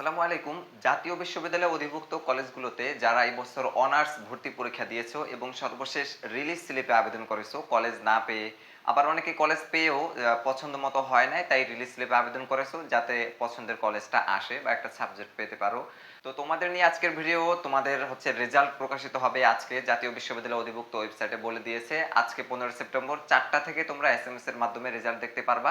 আসসালামু আলাইকুম। জাতীয় বিশ্ববিদ্যালয়ে অধিভুক্ত কলেজগুলোতে যারা এই বছর অনার্স ভর্তি পরীক্ষা দিয়েছ এবং সর্বশেষ রিলিজ স্লিপে আবেদন করেছ, কলেজ না পেয়ে, আবার অনেকে কলেজ পেয়েও পছন্দ মতো হয় নাই, তাই রিলিজ স্লিপে আবেদন করেছ যাতে পছন্দের কলেজটা আসে বা একটা সাবজেক্ট পেতে পারো। তো তোমাদের নিয়ে আজকের ভিডিও, তোমাদের হচ্ছে রেজাল্ট প্রকাশিত হবে আজকে, জাতীয় বিশ্ববিদ্যালয় অধিভুক্ত ওয়েবসাইটে বলে দিয়েছে। আজকে পনেরো সেপ্টেম্বর, চারটা থেকে তোমরা এস এর মাধ্যমে রেজাল্ট দেখতে পারবা।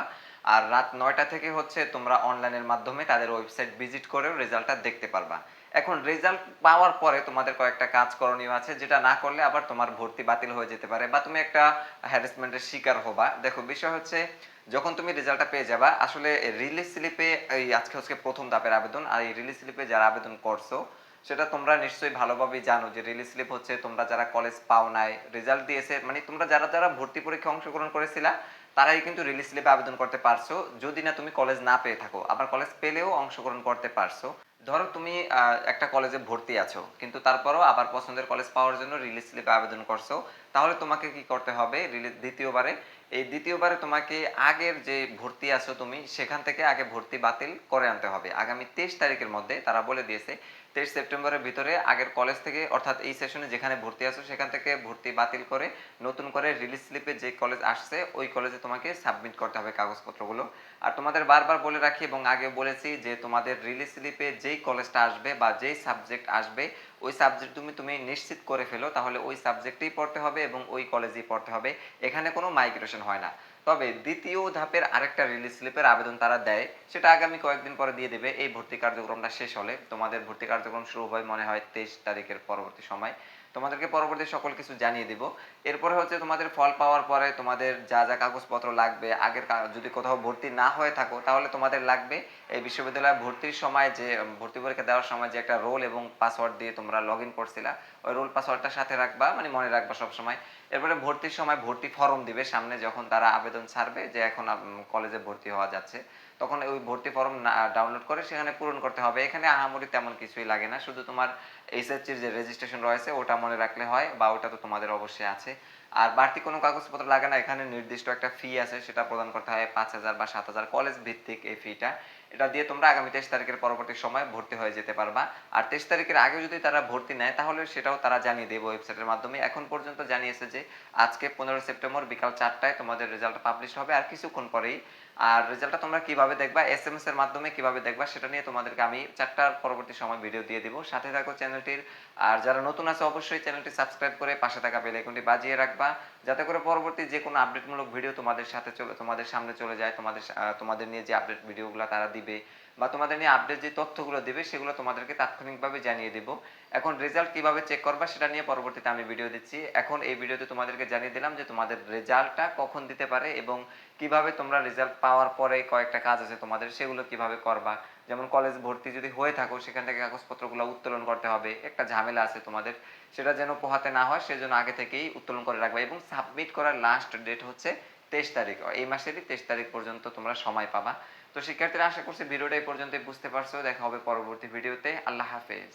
আর রাত নয়টা থেকে হচ্ছে তোমরা অনলাইনের মাধ্যমে তাদের ওয়েবসাইট ভিজিট করেও রেজাল্টটা দেখতে পারবা। এখন রেজাল্ট পাওয়ার পরে তোমাদের কয়েকটা কাজ করণীয় আছে, যেটা না করলে আবার তোমার ভর্তি বাতিল হয়ে যেতে পারে বা তুমি একটা হ্যারাসমেন্টের শিকার হবা। দেখো, বিষয় হচ্ছে যখন তুমি রেজাল্টটা পেয়ে যাবা, আসলে রিলিজ স্লিপে এই আজকে হচ্ছে প্রথম ধাপের আবেদন। আর এই রিলিজ স্লিপে যারা আবেদন করছ সেটা তোমরা নিশ্চয়ই ভালোভাবেই জানো যে রিলিজ স্লিপ হচ্ছে, তোমরা যারা কলেজ পাও নাই রেজাল্ট দিয়েছে মানে তোমরা যারা যারা ভর্তি পরীক্ষা অংশগ্রহণ করেছিলা, তারাই কিন্তু রিলিজ স্লিপে আবেদন করতে পারছ। যদি না তুমি কলেজ না পেয়ে থাকো, আবার কলেজ পেলেও অংশগ্রহণ করতে পারছ। ধরো তুমি একটা কলেজে ভর্তি আছো, কিন্তু তারপরও আবার পছন্দের কলেজ পাওয়ার জন্য রিলিজ স্লিপে আবেদন করছ, তাহলে তোমাকে কি করতে হবে? রিলিজ দ্বিতীয়বারে, এই দ্বিতীয়বারে তোমাকে আগের যে ভর্তি আছো তুমি, সেখান থেকে আগে ভর্তি বাতিল করে আনতে হবে। আগামী তেইশ তারিখের মধ্যে তারা বলে দিয়েছে, তেইশ সেপ্টেম্বরের ভিতরে আগের কলেজ থেকে, অর্থাৎ এই সেশনে যেখানে ভর্তি আছো, সেখান থেকে ভর্তি বাতিল করে, নতুন করে রিলিজ স্লিপে যে কলেজ আসছে, ওই কলেজে তোমাকে সাবমিট করতে হবে কাগজপত্রগুলো। আর তোমাদের বারবার বলে রাখি এবং আগে বলেছি যে তোমাদের রিলিজ স্লিপে যেই কলেজটা আসবে বা যেই সাবজেক্ট আসবে, ওই সাবজেক্ট তুমি তুমি নিশ্চিত করে ফেলো, তাহলে ওই সাবজেক্টেই পড়তে হবে এবং ওই কলেজেই পড়তে হবে। এখানে কোনো মাইগ্রেশন হয় না। তবে দ্বিতীয় ধাপের আরেকটা রিলিজ স্লিপের আবেদন তারা দেয়, সেটা আগামী কয়েকদিন পরে দিয়ে দেবে। এই ভর্তি কার্যক্রমটা শেষ হলে তোমাদের ভর্তি কার্যক্রম শুরু হয় মনে হয় তেইশ তারিখের পরবর্তী সময়। তোমাদেরকে পরবর্তী সকল কিছু জানিয়ে দিব। এরপরে হচ্ছে তোমাদের ফল পাওয়ার পরে তোমাদের যা যা কাগজপত্র লাগবে, আগের যদি কোথাও ভর্তি না হয়ে থাকো, তাহলে তোমাদের লাগবে এই বিশ্ববিদ্যালয়ে ভর্তির সময় যে ভর্তি পরীক্ষা দেওয়ার সময় যে একটা রোল এবং পাসওয়ার্ড দিয়ে তোমরা লগ ইন করছিলা, ওই রোল পাসওয়ার্ডটা সাথে রাখবা মানে মনে রাখবা সব সময় এরপরে ভর্তির সময় ভর্তি ফর্ম দিবে, সামনে যখন তারা আবেদন ছাড়বে যে এখন কলেজে ভর্তি হওয়া যাচ্ছে। তখন ওই ভর্তি ফর্ম ডাউনলোড করে সেখানে পূরণ করতে হবে। এখানে আহামরি তেমন কিছুই লাগে না, শুধু তোমার এইচএসসির যে রেজিস্ট্রেশন রয়েছে, ওটা মনে রাখলে হয় বা ওটা তো তোমাদের অবশ্যই আছে। আর বাড়তি কোনো কাগজপত্র লাগে না, এখানে নির্দিষ্ট একটা ফি আছে, সেটা প্রদান করতে হয় পাঁচ হাজার বা সাত হাজার কলেজ ভিত্তিক এই ফিটা এটা দিয়ে তোমরা আগামী তেইশ তারিখের পরবর্তী সময় ভর্তি হয়ে যেতে পারবা। আর তেইশ তারিখের আগে যদি তারা ভর্তি নেয়, তাহলে সেটাও তারা জানিয়ে দেবে ওয়েবসাইটের মাধ্যমে। এখন পর্যন্ত জানিয়েছে যে, আজকে পনেরো সেপ্টেম্বর বিকাল চারটায় তোমাদের রেজাল্ট পাবলিশ হবে, আর কিছুক্ষণ পরেই। আর রেজাল্টটা তোমরা কীভাবে দেখবা এস এম এস এর মাধ্যমে কীভাবে দেখবা, সেটা নিয়ে তোমাদেরকে আমি চারটার পরবর্তী সময় ভিডিও দিয়ে দিব। সাথে থাকো চ্যানেলটির আর যারা নতুন আছে, অবশ্যই চ্যানেলটি সাবস্ক্রাইব করে পাশে থাকা বেল আইকনটি বাজিয়ে রাখবা, যাতে করে পরবর্তী যে কোনো আপডেটমূলক ভিডিও তোমাদের সাথে চলে, তোমাদের সামনে চলে যায়, তোমাদের তোমাদের নিয়ে যে আপডেট ভিডিওগুলো তারা দিবে বা তোমাদের নিয়ে আপডেট যে তথ্যগুলো দিবে, সেগুলো তোমাদেরকে তাৎক্ষণিকভাবে জানিয়ে দেব। এখন রেজাল্ট কীভাবে চেক করবা সেটা নিয়ে পরবর্তীতে আমি ভিডিও দিচ্ছি। এখন এই ভিডিওতে তোমাদেরকে জানিয়ে দিলাম যে তোমাদের রেজাল্টটা কখন দিতে পারে এবং কীভাবে তোমরা রেজাল্ট পাওয়ার পরে কয়েকটা কাজ আছে তোমাদের, সেগুলো কীভাবে করবা। যেমন কলেজ ভর্তি যদি হয়ে থাকো, সেখান থেকে কাগজপত্রগুলো উত্তোলন করতে হবে। একটা ঝামেলা আছে তোমাদের, সেটা যেন পোহাতে না হয়, সেজন্য আগে থেকেই উত্তোলন করে রাখবা এবং সাবমিট করার লাস্ট ডেট হচ্ছে তেইশ তারিখ, এই মাসেরই তেইশ তারিখ পর্যন্ত তোমরা সময় পাবা। তো শিক্ষার্থীরা আশা করছি ভিডিওটা এই পর্যন্তই বুঝতে পারছ। দেখা হবে পরবর্তী ভিডিওতে। আল্লাহ হাফেজ।